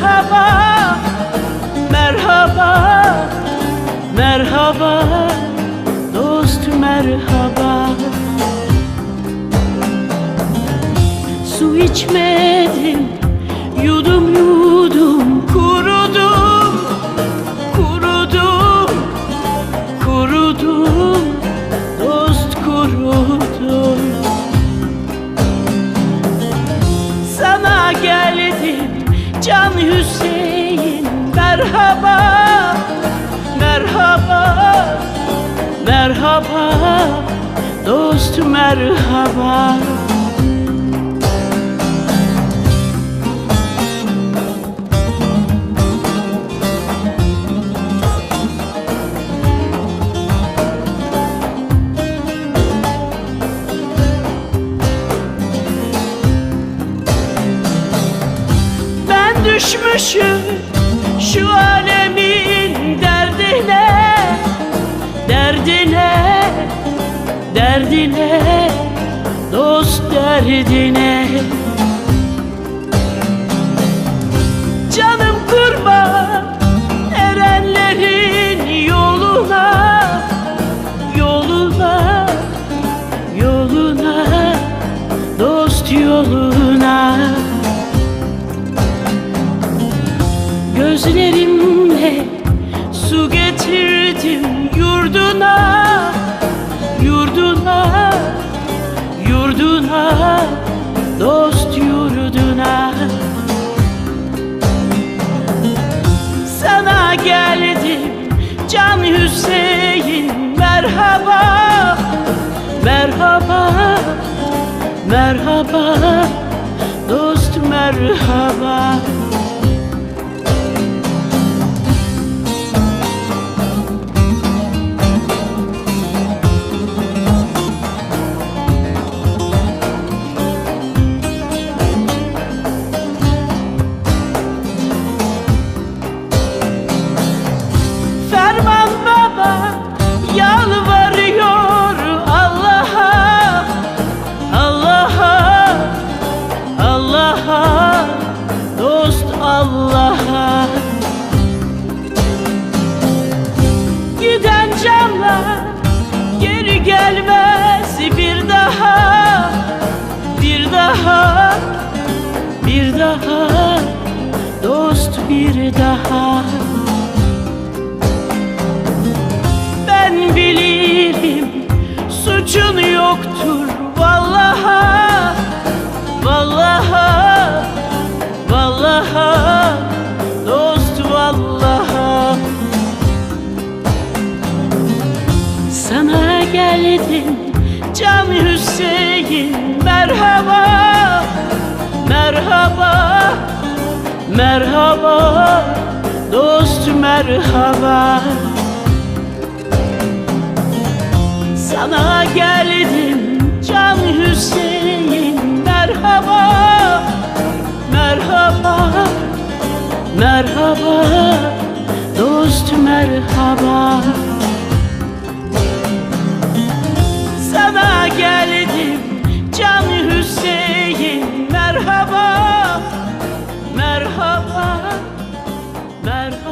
Merhaba Merhaba, merhaba, dost merhaba. Su içmedim Can Hüseyin Merhaba Merhaba Merhaba Dost merhaba düşmüşüm şu alemin derdine Derdine, derdine, dost derdine. Canım kurban erenlerin yoluna Yoluna, yoluna, dost yoluna yurduna Yurduna, yurduna, dost yurduna. Sana geldim Can Hüseyin merhaba Merhaba, merhaba, dost merhaba daha dost bir daha. Ben bilirim suçun yoktur vallaha vallaha vallaha dost vallaha. Sana geldim Can Hüseyin merhaba merhaba merhaba dost merhaba. Sana geldim Can Hüseyin merhaba Merhaba Merhaba Dost merhaba 爱。